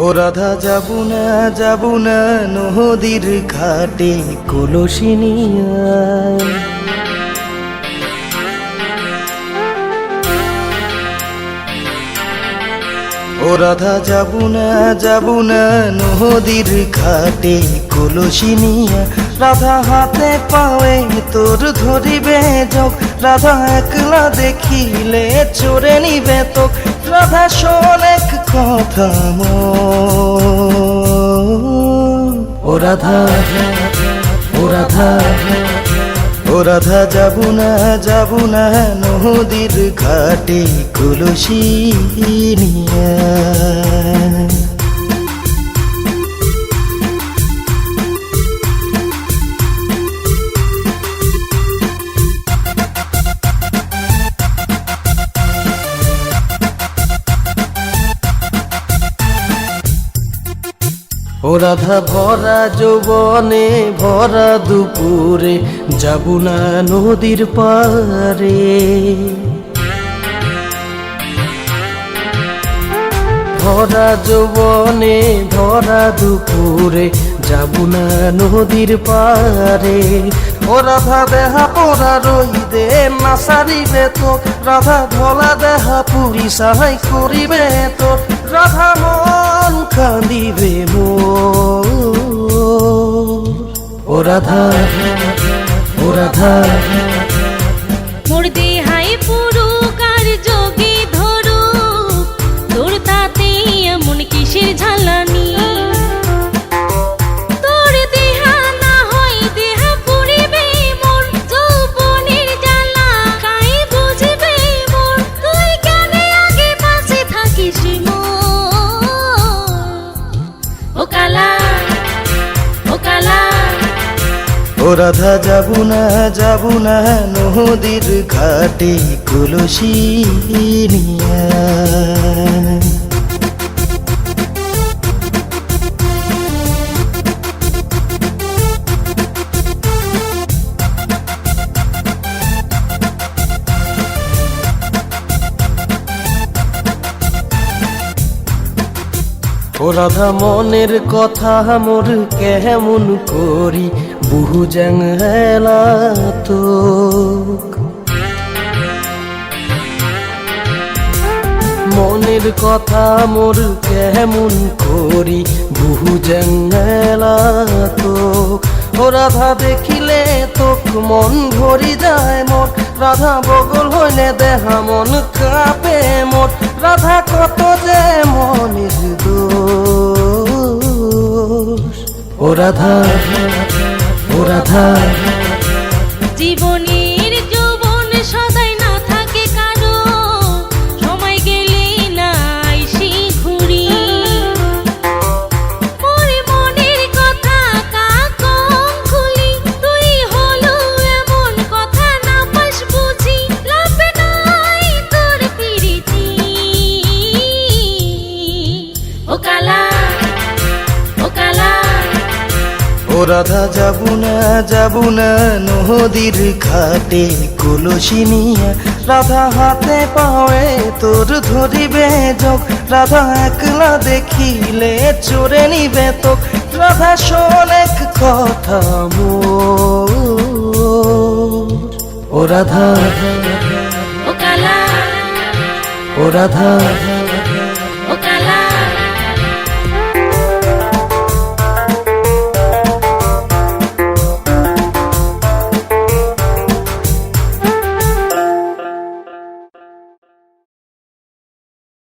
রাধা যাবু না যাবু না নদীর ঘাটে কলসিনিয়া ও রাধা যাবু না যাবু না নদীর ঘাটে কলসিনিয়া রাধা হাতে পাওয়ে তোর ধরিবে যোগ রাধা একলা দেখিলে চোরে নিবে তো রাধা অনেক কথা। ও রাধা ও রাধা ও রাধা, যাবু না যাবু না নদীর ঘাটে, কলসি নিয়া ও রাধা, ভরা যৌবনে, ভরা দুপুরে যাবু না নদীর পারে ভরা যৌবনে, ভরা দুপুরে যাবু না নদীর পারে ও রাধা, দেহা পোড়া রইদে, না সারিবে তো। রাধা ধলা দেহা পুরি সাহাই করিবে তো। রাধা, মন কান্দিবে রাধা ও রাধা। মোর দেহাই পুরুকার ও রাধা যাবু না যাবু না নদীর ঘাটে কলসি নিয়া। রাধা মনের কথা মোর কেমন করি, বহু জঙ্গলা তো মনের কথা মোর কেমন করি, বহু জঙ্গলা তো ও রাধা দেখিলে তোক মন ভরি যায় মোর রাধা বগল হইলে দেহা মন কাঁপে মোর রাধা কত যে মনের দোষ ও রাধা ও রাধা। জীবনের রাধা যাবু না যাবু না, নদীর ঘাটে কলসি নিয়া। রাধা হাতে পাওয়ে তোর ধরিবে যোগ। রাধা একলা দেখিলে চোরে নিবে তো রাধা শোনেক কথা মোর। ও রাধা ও রাধা।